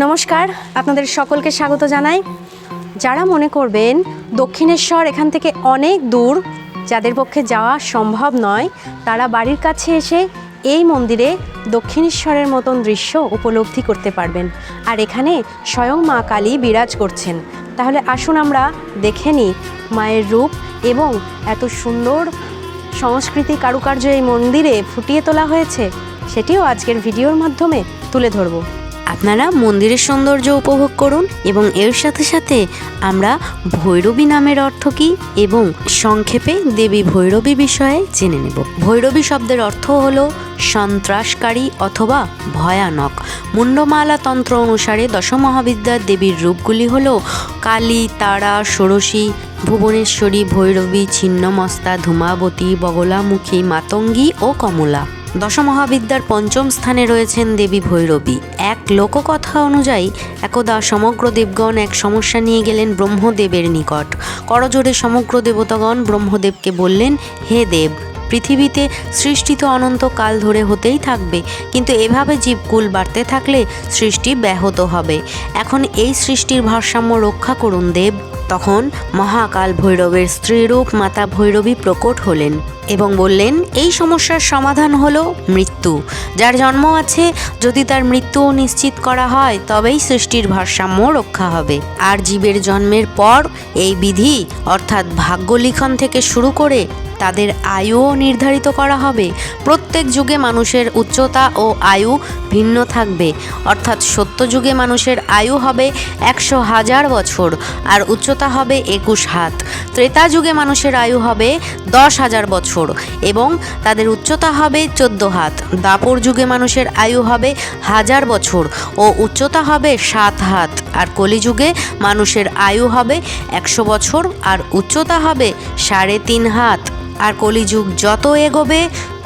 নমস্কার, আপনাদের সকলকে স্বাগত জানাই। যারা মনে করবেন দক্ষিণেশ্বর এখান থেকে অনেক দূর, যাদের পক্ষে যাওয়া সম্ভব নয়, তারা বাড়ির কাছে এসে এই মন্দিরে দক্ষিণেশ্বরের মতন দৃশ্য উপলব্ধি করতে পারবেন। আর এখানে স্বয়ং মা কালী বিরাজ করছেন। তাহলে আসুন আমরা দেখে নিই মায়ের রূপ এবং এত সুন্দর সংস্কৃতি কারুকার্য এই মন্দিরে ফুটিয়ে তোলা হয়েছে, সেটিও আজকের ভিডিওর মাধ্যমে তুলে ধরবো। আপনারা মন্দিরের সৌন্দর্য উপভোগ করুন এবং এর সাথে সাথে আমরা ভৈরবী নামের অর্থ কী এবং সংক্ষেপে দেবী ভৈরবী বিষয়ে জেনে নেব। ভৈরবী শব্দের অর্থ হল সন্ত্রাসকারী অথবা ভয়ানক। মুন্ডমালা তন্ত্র অনুসারে দশমহাবিদ্যার দেবীর রূপগুলি হল কালী, তারা, ষোড়শী, ভুবনেশ্বরী, ভৈরবী, ছিন্নমস্তা, ধূমাবতী, বগলামুখী, মাতঙ্গী ও কমলা। দশমহাবিদ্যার পঞ্চম স্থানে রয়েছেন দেবী ভৈরবী। এক লোককথা অনুযায়ী, একদা সমগ্র দেবগণ এক সমস্যা নিয়ে গেলেন ব্রহ্মদেবের নিকট। করজোড়ে সমগ্র দেবতাগণ ব্রহ্মদেবকে বললেন, হে দেব, পৃথিবীতে সৃষ্টি তো অনন্ত কাল ধরে হতেই থাকবে, কিন্তু এভাবে জীবকুল বাড়তে থাকলে সৃষ্টি ব্যাহত হবে। এখন এই সৃষ্টির ভারসাম্য রক্ষা করুন দেব। তখন মহাকাল ভৈরবের স্ত্রীরূপ মাতা ভৈরবী প্রকট হলেন এবং বললেন, এই সমস্যার সমাধান হল মৃত্যু। যার জন্ম আছে, যদি তার মৃত্যুও নিশ্চিত করা হয়, তবেই সৃষ্টির ভারসাম্য রক্ষা হবে। আর জীবের জন্মের পর এই বিধি, অর্থাৎ ভাগ্যলিখন থেকে শুরু করে তাদের আয়ুও নির্ধারিত করা হবে। প্রত্যেক যুগে মানুষের উচ্চতা ও আয়ু ভিন্ন থাকবে। অর্থাৎ সত্য যুগে মানুষের আয়ু হবে একশো হাজার বছর, আর উচ্চতা হবে একুশ হাত। ত্রেতা যুগে মানুষের আয়ু হবে দশ হাজার বছর এবং তাদের উচ্চতা হবে চোদ্দ হাত। দাপর যুগে মানুষের আয়ু হবে হাজার বছর ও উচ্চতা হবে সাত হাত। আর কলিযুগে মানুষের আয়ু হবে একশো বছর আর উচ্চতা হবে সাড়ে তিন হাত। আর কলিযুগ যত এগোবে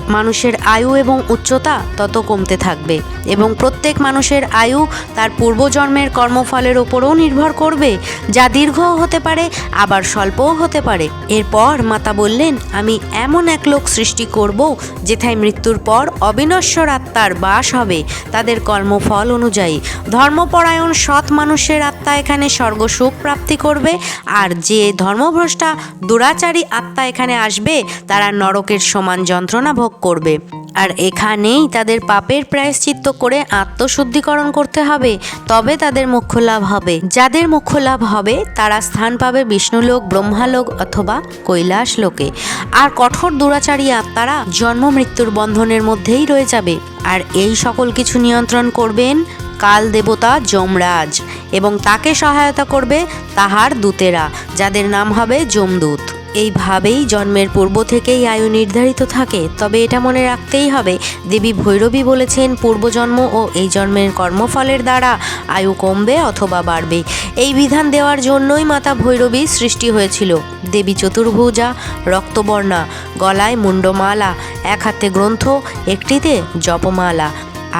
মানুষের আয়ু এবং উচ্চতা তত কমতে থাকবে এবং প্রত্যেক মানুষের আয়ু তার পূর্বজন্মের কর্মফলের ওপরও নির্ভর করবে, যা দীর্ঘও হতে পারে, আবার স্বল্পও হতে পারে। এরপর মাতা বললেন, আমি এমন এক লোক সৃষ্টি করব যেথায় মৃত্যুর পর অবিনশ্বর আত্মার বাস হবে তাদের কর্মফল অনুযায়ী। ধর্মপরায়ণ সৎ মানুষের আত্মা এখানে স্বর্গসুখ প্রাপ্তি করবে, আর যে ধর্মভ্রষ্টা দুরাচারী আত্মা এখানে আসবে, তারা নরকের সমান যন্ত্রণা ভোগ করবে। আর এখানেই তাদের পাপের প্রায়শ্চিত্ত করে আত্মশুদ্ধিকরণ করতে হবে, তবে তাদের মোক্ষ লাভ হবে। যাদের মোক্ষ লাভ হবে, তারা স্থান পাবে বিষ্ণুলোক, ব্রহ্মালোক অথবা কৈলাস লোকে আর কঠোর দুরাচারী আত্মারা জন্ম মৃত্যুর বন্ধনের মধ্যেই রয়ে যাবে। আর এই সকল কিছু নিয়ন্ত্রণ করবেন কাল দেবতা যমরাজ, এবং তাকে সহায়তা করবে তাহার দূতেরা, যাদের নাম হবে যমদূত। এইভাবেই জন্মের পূর্ব থেকেই আয়ু নির্ধারিত থাকে। তবে এটা মনে রাখতেই হবে, দেবী ভৈরবী বলেছেন পূর্বজন্ম ও এই জন্মের কর্মফলের দ্বারা আয়ু কমবে অথবা বাড়বে। এই বিধান দেওয়ার জন্যই মাতা ভৈরবী সৃষ্টি হয়েছিল। দেবী চতুর্ভুজা, রক্তবর্ণা, গলায় মুন্ডমালা এক হাতে গ্রন্থ, একটিতে জপমালা।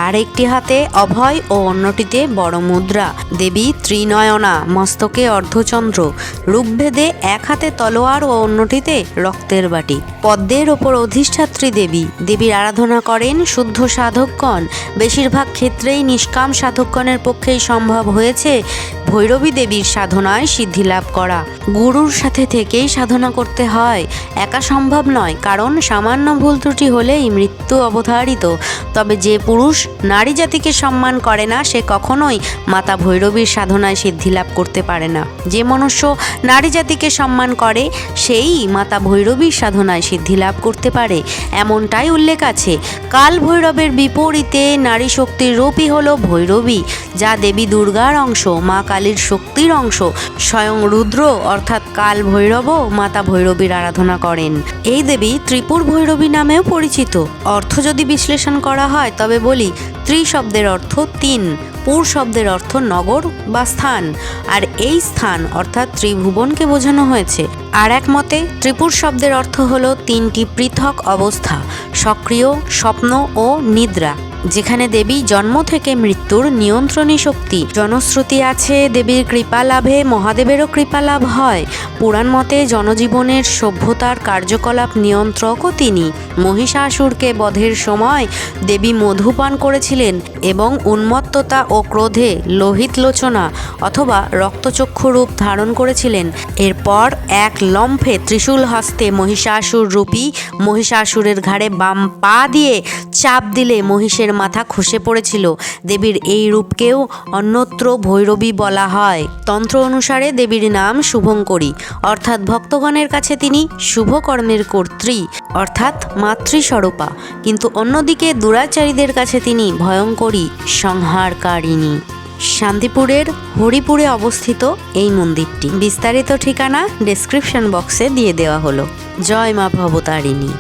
আর একটি হাতে অভয় ও অন্যটিতে বড় মুদ্রা। দেবী ত্রিনয়না, মস্তকে অর্ধচন্দ্র রূপভেদে এক হাতে তলোয়ার ও অন্যটিতে রক্তের বাটি। পদ্মের ওপর অধিষ্ঠাত্রী দেবী। দেবীর আরাধনা করেন শুদ্ধ সাধকগণ। বেশিরভাগ ক্ষেত্রেই নিষ্কাম সাধকগণের পক্ষেই সম্ভব হয়েছে ভৈরবী দেবীর সাধনায় সিদ্ধি লাভ করা। গুরুর সাথে থেকেই সাধনা করতে হয়। একা সম্ভব নয়, কারণ সামান্য ভুল ত্রুটি হলেই মৃত্যু অবধারিত। তবে যে পুরুষ নারী জাতিকে সম্মান করে না, সে কখনোই মাতা ভৈরবীর সাধনায় সিদ্ধি লাভ করতে পারে না। যে মনুষ্য নারী জাতিকে সম্মান করে, সেই মাতা ভৈরবীর সাধনায় সিদ্ধি লাভ করতে পারে। এমনটাই উল্লেখ আছে, কাল ভৈরবের বিপরীতে নারী শক্তির রূপই হলো ভৈরবী, যা দেবী দুর্গার অংশ, মা কালীর শক্তির অংশ। স্বয়ং রুদ্র, অর্থাৎ কাল ভৈরবও মাতা ভৈরবীর আরাধনা করেন। এই দেবী ত্রিপুর ভৈরবী নামেও পরিচিত। অর্থ যদি বিশ্লেষণ করা হয়, তবে বলি, ত্রি শব্দের অর্থ তিন, পুর শব্দের অর্থ নগর বা স্থান। আর এই স্থান, অর্থাৎ ত্রিভুবনকে বোঝানো হয়েছে। আর এক মতে, ত্রিপুর শব্দের অর্থ হলো তিনটি পৃথক অবস্থা, সক্রিয়, স্বপ্ন ও নিদ্রা। যেখানে দেবী জন্ম থেকে মৃত্যুর নিয়ন্ত্রণী শক্তি। জনশ্রুতি আছে দেবীর কৃপা লাভে, মহাদেবেরও কৃপা লাভ হয়। পুরাণ মতে জনজীবনের সভ্যতার কার্যকলাপ নিয়ন্ত্রকও তিনি। মহিষাসুরকে বধের সময় দেবী মধুপান করেছিলেন এবং উন্মত্ততা ও ক্রোধে লোহিত লোচনা অথবা রক্তচক্ষু রূপ ধারণ করেছিলেন। এরপর এক লম্ফে ত্রিশূল হস্তে মহিষাসুর রূপী মহিষাসুরের ঘাড়ে বাম পা দিয়ে চাপ দিলে মহিষের মাথা খসে পড়েছিল। দেবীর এই রূপকেও অন্যত্র ভৈরবী বলা হয়। তন্ত্র অনুসারে দেবীর নাম শুভঙ্করী। অর্থাৎ ভক্তগণের কাছে তিনি শুভকর্মের কর্ত্রী, অর্থাৎ মাতৃস্বরূপা। কিন্তু অন্যদিকে দুরাচারীদের কাছে তিনি ভয়ঙ্করী, সংহারকারিণী। শান্তিপুরের হরিপুরে অবস্থিত এই মন্দিরটি। বিস্তারিত ঠিকানা ডেসক্রিপশন বক্সে দিয়ে দেওয়া হলো। জয় মা ভবতারিণী।